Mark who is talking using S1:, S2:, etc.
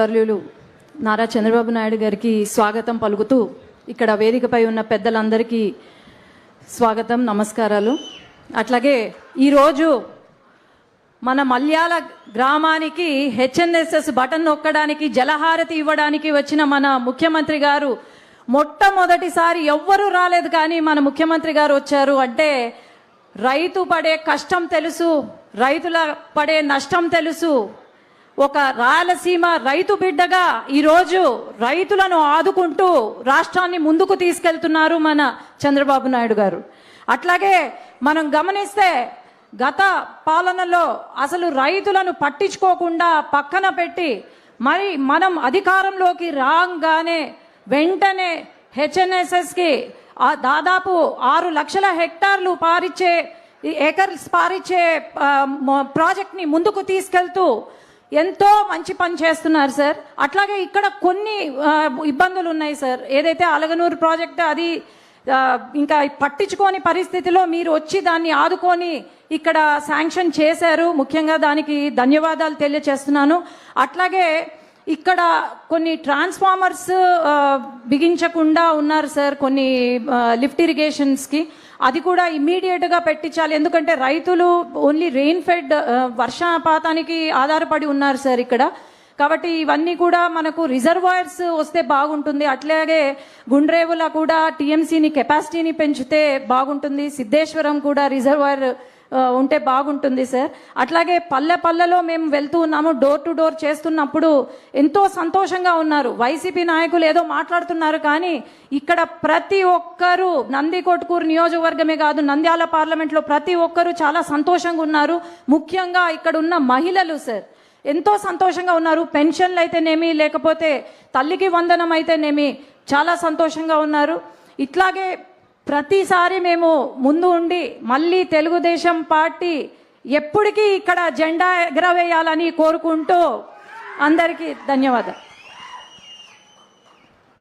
S1: వర్యులు నారా చంద్రబాబు నాయుడు గారికి స్వాగతం పలుకుతూ ఇక్కడ వేదికపై ఉన్న పెద్దలందరికీ స్వాగతం నమస్కారాలు. అట్లాగే ఈరోజు మన మల్యాల గ్రామానికి హెచ్ఎన్ఎస్ఎస్ బటన్ నొక్కడానికి జలహారతి ఇవ్వడానికి వచ్చిన మన ముఖ్యమంత్రి గారు మొట్టమొదటిసారి ఎవ్వరూ రాలేదు కానీ మన ముఖ్యమంత్రి గారు వచ్చారు. అంటే రైతు పడే కష్టం తెలుసు రైతుల పడే నష్టం తెలుసు. ఒక రాయలసీమ రైతు బిడ్డగా ఈరోజు రైతులను ఆదుకుంటూ రాష్ట్రాన్ని ముందుకు తీసుకెళ్తున్నారు మన చంద్రబాబు నాయుడు గారు. అట్లాగే మనం గమనిస్తే గత పాలనలో అసలు రైతులను పట్టించుకోకుండా పక్కన పెట్టి మరి మనం అధికారంలోకి రాగానే వెంటనే హెచ్ఎన్ఎస్ఎస్కి దాదాపు ఆరు లక్షల హెక్టార్లు పారిచ్చే ఈ ఏకర్స్ పారిచ్చే ప్రాజెక్ట్ని ముందుకు తీసుకెళ్తూ ఎంతో మంచి పని చేస్తున్నారు సార్. అట్లాగే ఇక్కడ కొన్ని ఇబ్బందులు ఉన్నాయి సార్. ఏదైతే అలగనూరు ప్రాజెక్ట్ అది ఇంకా పట్టించుకోని పరిస్థితిలో మీరు వచ్చి దాన్ని ఆదుకొని ఇక్కడ శాంక్షన్ చేశారు. ముఖ్యంగా దానికి ధన్యవాదాలు తెలియచేస్తున్నాను. అట్లాగే ఇక్కడ కొన్ని ట్రాన్స్ఫార్మర్స్ బిగించకుండా ఉన్నారు సార్ కొన్ని లిఫ్ట్ ఇరిగేషన్స్కి అది కూడా ఇమ్మీడియట్గా పెట్టించాలి. ఎందుకంటే రైతులు ఓన్లీ రెయిన్ ఫెడ్ వర్షపాతానికి ఆధారపడి ఉన్నారు సార్ ఇక్కడ. కాబట్టి ఇవన్నీ కూడా మనకు రిజర్వాయర్స్ వస్తే బాగుంటుంది. అట్లాగే గుండ్రేవుల కూడా టీఎంసీని కెపాసిటీని పెంచితే బాగుంటుంది. సిద్ధేశ్వరం కూడా రిజర్వాయర్ ఉంటే బాగుంటుంది సార్ అట్లాగే పల్లె పల్లెలో మేము వెళ్తూ ఉన్నాము డోర్ టు డోర్ చేస్తున్నప్పుడు ఎంతో సంతోషంగా ఉన్నారు. వైసీపీ నాయకులు ఏదో మాట్లాడుతున్నారు కానీ ఇక్కడ ప్రతి ఒక్కరూ నందికొట్కూరు నియోజకవర్గమే కాదు నంద్యాల పార్లమెంట్లో ప్రతి ఒక్కరూ చాలా సంతోషంగా ఉన్నారు. ముఖ్యంగా ఇక్కడ ఉన్న మహిళలు సార్ ఎంతో సంతోషంగా ఉన్నారు. పెన్షన్లు అయితేనేమి లేకపోతే తల్లికి వందనం అయితేనేమి చాలా సంతోషంగా ఉన్నారు. ఇట్లాగే ప్రతిసారి మేము ముందు ఉండి మళ్ళీ తెలుగుదేశం పార్టీ ఎప్పటికీ ఇక్కడ జెండా ఎగరవేయాలని కోరుకుంటూ అందరికీ ధన్యవాదాలు.